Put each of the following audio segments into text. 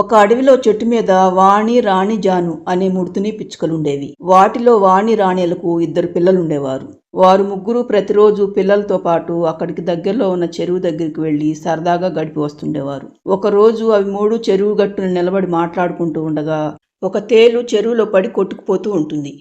ఒక అడవిలో చెట్టు మీద వాణి రాణి జాను అనే ముడుతుని పిచ్చుకలుండేవి. వాటిలో వాణి రాణిలకు ఇద్దరు పిల్లలుండేవారు. వారు ముగ్గురు ప్రతిరోజు పిల్లలతో పాటు అక్కడికి దగ్గరలో ఉన్న చెరువు దగ్గరికి వెళ్ళి సరదాగా గడిపి వస్తుండేవారు. ఒక రోజు అవి మూడు చెరువు గట్టును నిలబడి మాట్లాడుకుంటూ ఉండగా ఒక తేలు చెరువులో పడి కొట్టుకుపోతూ ఉంటుంది.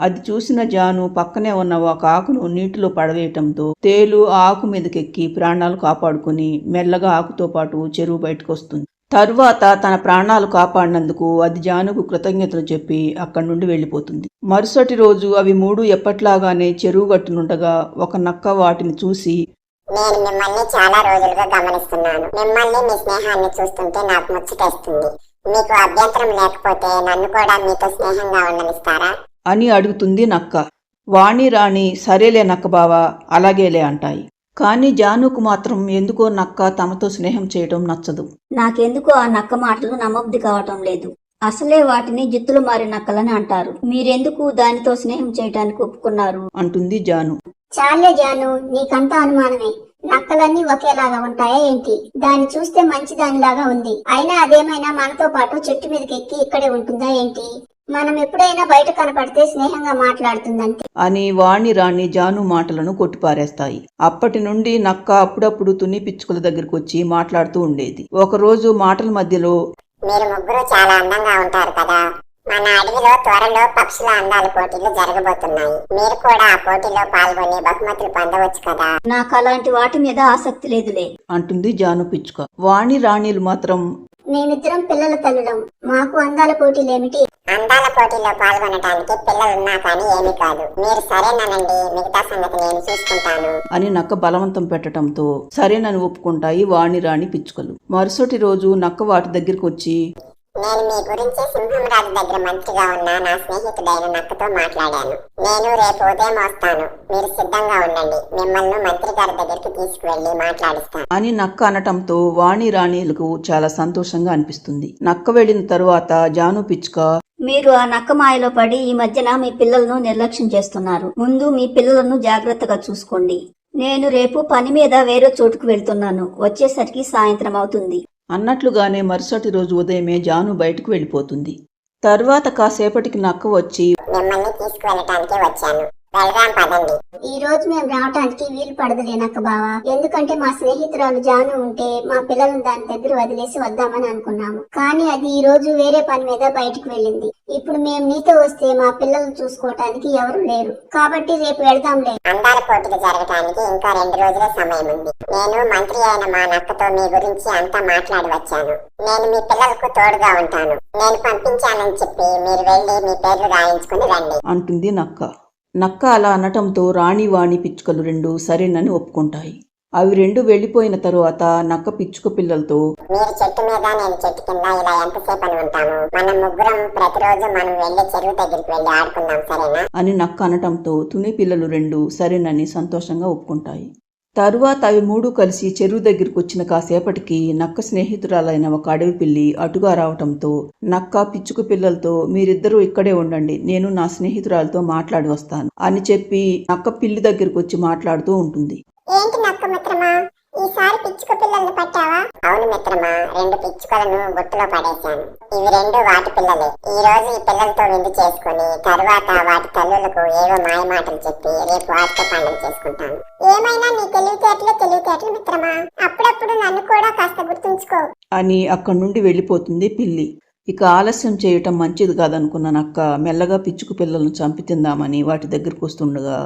అది చూసిన జాను పక్కనే ఉన్న ఒక ఆకును నీటిలో పడవేయటంతో తేలు ఆకు మీదకెక్కి ప్రాణాలు కాపాడుకుని మెల్లగా ఆకుతో పాటు చెరువు బయటకు వస్తుంది తరువాత తన ప్రాణాలు కాపాడినందుకు అది జానుకు కృతజ్ఞతలు చెప్పి అక్కడి నుండి వెళ్ళిపోతుంది. మరుసటి రోజు అవి మూడు ఎప్పట్లాగానే చెరువు గట్టునుండగా ఒక నక్క వాటిని చూసి నేను మిమ్మల్ని చాలా రోజులుగా గమనిస్తున్నాను. మిమ్మల్ని మీ స్నేహాన్ని చూస్తుంటే నాకు ముచ్చటేస్తుంది. మీకు అభ్యంతరం లేకపోతే నన్ను కూడా మీతో స్నేహంగా ఉండనిస్తారా? అని అడుగుతుంది నక్క. వాణి రాణి సరేలే నక్క బావా అలాగేలే అంటాయి. కానీ జానుకు మాత్రం ఎందుకో నక్క తమతో స్నేహం చేయటం నచ్చదు. నాకెందుకు ఆ నక్క మాటలు నమ్మబుద్ధి కావటం లేదు. అసలే వాటిని జిత్తులు మారి నక్కలని అంటారు. మీరెందుకు దానితో స్నేహం చేయటానికి ఒప్పుకున్నారు? అంటుంది జాను. చాలే జాను నీకంతా అనుమానమే. నక్కలన్నీ ఒకేలాగా ఉంటాయా ఏంటి? దాన్ని చూస్తే మంచి దానిలాగా ఉంది. అయినా అదేమైనా మనతో పాటు చెట్టు మీదకి ఎక్కి ఇక్కడే ఉంటుందా ఏంటి? మనం ఎప్పుడైనా బయట కనపడితే స్నేహంగా మాట్లాడుతుందంతే అని వాణి రాణి జాను మాటలను కొట్టిపారేస్తాయి. అప్పటి నుండి నక్క అప్పుడప్పుడు తుని పిచ్చుకల దగ్గరకు వచ్చి మాట్లాడుతూ ఉండేది. ఒకరోజు మాటల మధ్యలో మీరు ముగ్గురు చాలా అందంగా ఉంటారు కదా. మన అడవిలో త్వరలో పక్షుల అందాల పోటీలు జరగబోతున్నాయి. మీరు కూడా ఆ పోటీలో పాల్గొని బహుమతులు పొందవచ్చు కదా. నాకు అలాంటి వాటి మీద ఆసక్తి లేదులే. అంటుంది జాను పిచ్చుక. వాణి రాణిలు మాత్రం మేమిద్దరం పిల్లల తల్లులం. మాకు అందాల పోటీలేమిటి? అందాల పోటీలో పాల్గొనడానికి పిల్లలున్నా కానీ ఏమీ కాదు. మీరు సరేనానండి మిగతా సంగతి నేను చూసుకుంటాను. అని నక్క బలవంతం పెట్టడంతో సరేనని ఒప్పుకుంటాయి వాణి రాణి పిచ్చుకలు. మరుసటి రోజు నక్క వాటి దగ్గరికి వచ్చి నేను మీ గురించి సింహంరాజు దగ్గర మంత్రిగా ఉన్న నా స్నేహితుడైన నక్కతో మాట్లాడాను. నేను రేపు ఉదయం వస్తాను. మీరు సిద్ధంగా ఉండండి. మిమ్మల్ని మంత్రి గారి దగ్గరికి తీసుకువెళ్ళి మాట్లాడిస్తాను. అని నక్క అనటంతో వాణి రాణిలకు చాలా సంతోషంగా అనిపిస్తుంది. నక్క వెళ్ళిన తరువాత జాను పిచ్చుక మీరు ఆ నక్క మాయలో పడి ఈ మధ్యన మీ పిల్లలను నిర్లక్ష్యం చేస్తున్నారు. ముందు మీ పిల్లలను జాగ్రత్తగా చూసుకోండి. నేను రేపు పని మీద వేరే చోటుకు వెళ్తున్నాను. వచ్చేసరికి సాయంత్రం అవుతుంది. అన్నట్లుగానే మరుసటి రోజు ఉదయమే జాను బయటకు వెళ్ళిపోతుంది. తర్వాత కాసేపటికి నక్క వచ్చి మిమ్మల్ని తీసుకువెళ్ళటానికి వచ్చాను. వెళ్దాం పదండి. ఈ రోజు మేము రావటానికి వీలు పడదులే నక్క బావా. ఎందుకంటే మా స్నేహితురాలు జాను ఉంటే మా పిల్లలను దాని దగ్గర వదిలేసి వద్దామని అనుకున్నాము. కానీ అది ఈ రోజు వేరే పని మీద బయటికి వెళ్ళింది. ఇప్పుడు మేము నీతో వస్తే మా పిల్లలను చూసుకోవటానికి ఎవరు లేరు. కాబట్టి రేపు వెళ్దాంలే. అందాల పోటీలు జరగటానికి ఇంకా రెండు రోజుల సమయం ఉంది. నేను మంత్రి అయిన మా నక్కతో మీ గురించి అంతా మాట్లాడి వచ్చాను. నేను మీ పిల్లలకు తోడుగా ఉంటాను. నేను పంపించానని చెప్పి మీరు వెళ్ళి మీ పేర్లు రాయించుకుని రండి. అంటుంది నక్క. నక్క అలా అనటంతో రాణి వాణి పిచ్చుకలు రెండు సరేనని ఒప్పుకుంటాయి. అవి రెండు వెళ్ళిపోయిన తరువాత నక్క పిచ్చుక పిల్లలతో మీరు చెట్టు మీద నేను చెట్టు కింద ఇలా ఎంతసేపు అని ఉంటాము మనం ముగ్గురం ప్రతిరోజు మనం వెళ్ళే చెరువు దగ్గరికి వెళ్ళి ఆడుకుందాం సరేనా? అని నక్క అనటంతో తుని పిల్లలు రెండు సరేనని సంతోషంగా ఒప్పుకుంటాయి. తరువాత అవి మూడు కలిసి చెరువు దగ్గరికి వచ్చిన కాసేపటికి నక్క స్నేహితురాలైన ఒక అడవి పిల్లి అటుగా రావటంతో నక్క పిచ్చుక పిల్లలతో మీరిద్దరూ ఇక్కడే ఉండండి నేను నా స్నేహితురాలతో మాట్లాడి వస్తాను అని చెప్పి నక్క పిల్లి దగ్గరికి వచ్చి మాట్లాడుతూ ఉంటుంది. ఈసారి పిచ్చుక పిల్లల్ని పట్టావా? అవును మిత్రమా రెండు పిచ్చుకలను గుట్టులో పడేశాను. ఇవి రెండు వాటి పిల్లలే. ఈ రోజు ఈ పిల్లలతో విందు చేసుకుని తరువాత వాటి తల్లులకు ఏవో మాయ మాటలు చెప్పి రేపు వాటితో పండుగ చేసుకుంటాను. ఏమైనా నీ తెలివితేటలు తెలివితేటలు మిత్రమా? అప్పుడప్పుడు నన్ను కూడా కాస్త గుర్తుంచుకో. అని అక్కడి నుండి వెళ్ళిపోతుంది పిల్లి. ఇక ఆలస్యం చేయటం మంచిది కాదనుకున్న నక్క మెల్లగా పిచ్చుక పిల్లలను చంపి తిందామని వాటి దగ్గరకు వస్తుండగా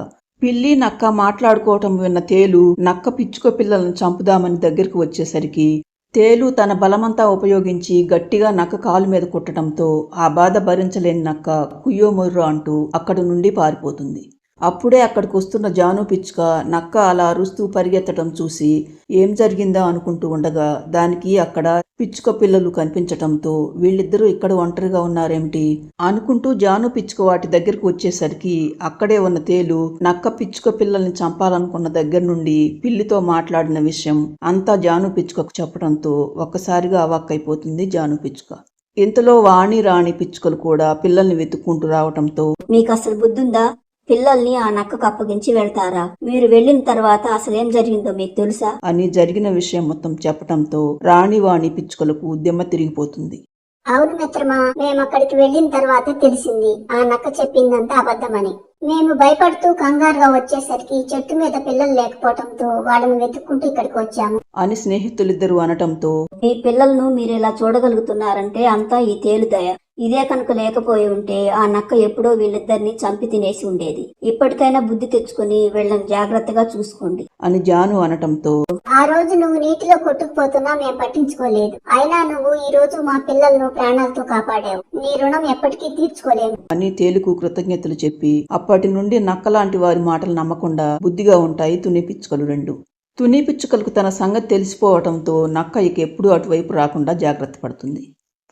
పిల్లి నక్క మాట్లాడుకోవటం విన్న తేలు నక్క పిచ్చుక పిల్లలను చంపుదామని దగ్గరికి వచ్చేసరికి తేలు తన బలమంతా ఉపయోగించి గట్టిగా నక్క కాలు మీద కుట్టడంతో ఆ బాధ భరించలేని నక్క కుయ్యోమొర్రో అంటూ అక్కడి నుండి పారిపోతుంది. అప్పుడే అక్కడికి వస్తున్న జాను పిచ్చుక నక్క అలా అరుస్తూ పరిగెత్తడం చూసి ఏం జరిగిందా అనుకుంటూ ఉండగా దానికి అక్కడ పిచ్చుక పిల్లలు కనిపించటంతో వీళ్ళిద్దరూ ఇక్కడ ఒంటరిగా ఉన్నారేమిటి అనుకుంటూ జాను పిచ్చుక వాటి దగ్గరికి వచ్చేసరికి అక్కడే ఉన్న తేలు నక్క పిచ్చుక పిల్లల్ని చంపాలనుకున్న దగ్గర నుండి పిల్లితో మాట్లాడిన విషయం అంతా జాను పిచ్చుకకు చెప్పడంతో ఒక్కసారిగా అవాక్కైపోతుంది జాను పిచ్చుక. ఇంతలో వాణి రాణి పిచ్చుకలు కూడా పిల్లల్ని వెతుక్కుంటూ రావటంతో మీకు అసలు బుద్ధుందా? పిల్లల్ని ఆ నక్కకు అప్పగించి వెళ్తారా? మీరు వెళ్ళిన తర్వాత అసలేం జరిగిందో మీకు తెలుసా? అని జరిగిన విషయం మొత్తం చెప్పటంతో రాణివాణి పిచ్చుకలకు దిమ్మ తిరిగిపోతుంది. అవును మిత్రమా మేము అక్కడికి వెళ్ళిన తర్వాత తెలిసింది. ఆ నక్క చెప్పిందంతా అబద్ధమని. మేము భయపడుతూ కంగారుగా వచ్చేసరికి చెట్టు మీద పిల్లలు లేకపోవడంతో వాళ్ళని వెతుక్కుంటూ ఇక్కడికి వచ్చాము. అని స్నేహితులిద్దరూ అనటంతో మీ పిల్లలను మీరు ఇలా చూడగలుగుతున్నారంటే అంతా ఈ తేలుదయ. ఇదే కనుక లేకపోయి ఉంటే ఆ నక్క ఎప్పుడో వీళ్ళిద్దరిని చంపి తినేసి ఉండేది. ఇప్పటికైనా బుద్ధి తెచ్చుకుని వీళ్ళని జాగ్రత్తగా చూసుకోండి. అని జాను అనటంతో ఆ రోజు నువ్వు నీటిలో కొట్టుకుపోతున్నా మేము పట్టించుకోలేదు. అయినా నువ్వు ఈ రోజు మా పిల్లలను ప్రాణాలతో కాపాడావు. నీ రుణం ఎప్పటికీ తీర్చుకోలేము. అని తేలుకు కృతజ్ఞతలు చెప్పి అప్పటి నుండి నక్కలాంటి వారి మాటలు నమ్మకుండా బుద్ధిగా ఉంటాయి తుని పిచ్చుకలు రెండు. తుని పిచ్చుకలకు తన సంగతి తెలిసిపోవటంతో నక్క ఇక ఎప్పుడూ అటువైపు రాకుండా జాగ్రత్త పడుతుంది.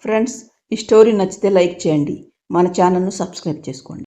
ఫ్రెండ్స్ ఈ స్టోరీ నచ్చితే లైక్ చేయండి. మన ఛానల్ను సబ్స్క్రైబ్ చేసుకోండి.